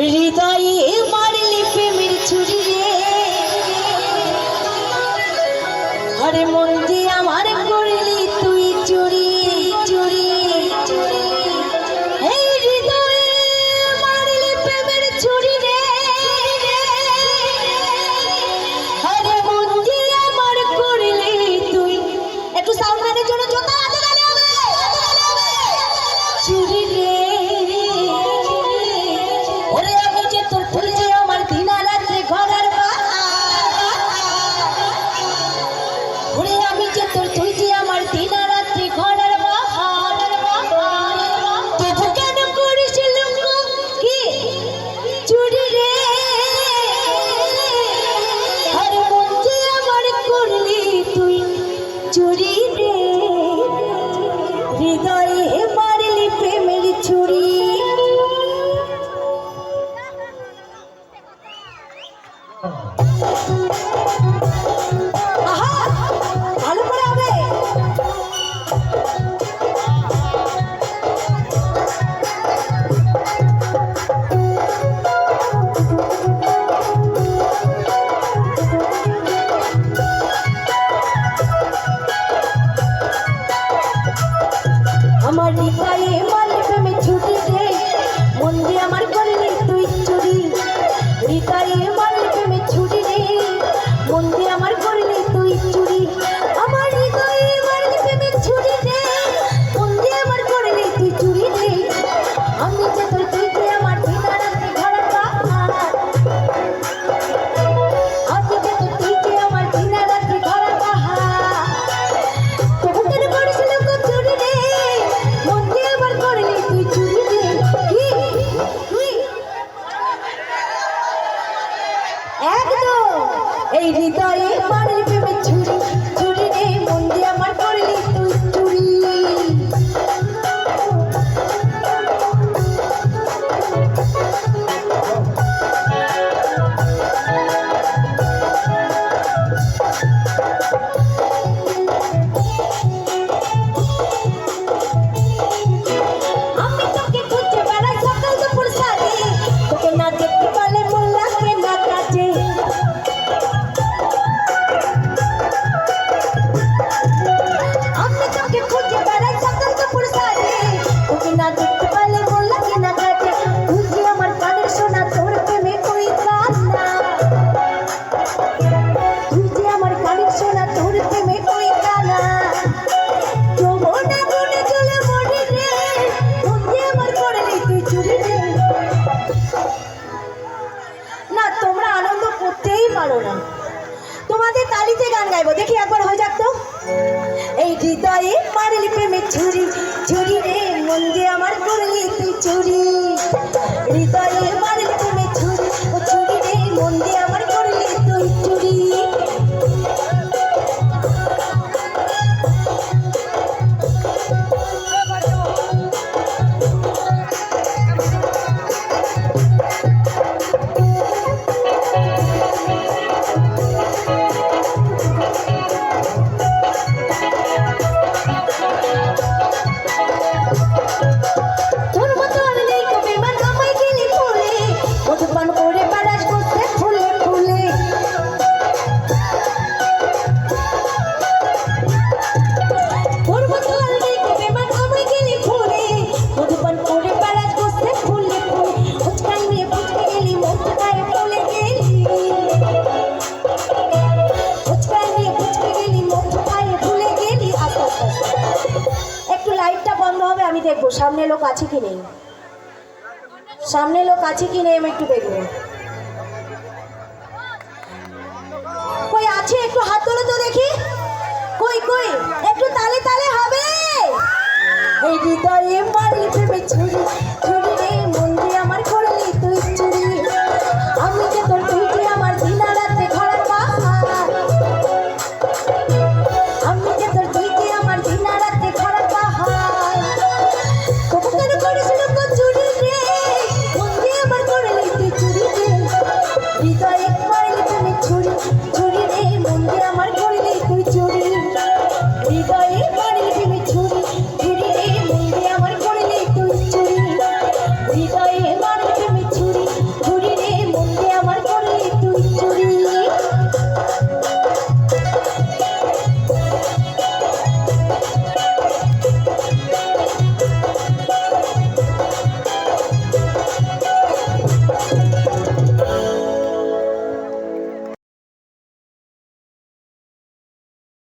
হৃদয়ে মারলি প্রেমের ছুরি রে। চুরি রে হৃদয়ে মারলি প্রেমের চুরি একদম। এই হৃদয়ে পানির প্রেমে পারো না। তোমাদের তালিতে গান গাইবো। দেখি একবার হয়ে যাক তো। এই হৃদয়ে মারলি প্রেমের ছুরি ছুরি রে মন দিয়ে আমার করলি তুই চুরি। হৃদয়ে মারলি প্রেমের ছুরি ও ছুরি রে মন সামনে লোক আছে কি নেই? সামনে লোক আছে কি নেই? আমি একটু দেখব। কই আছে? একটু হাত তোলো তো দেখি। কই কই? একটু তালে তালে হবে। এই হৃদয়ে মারি ভেবে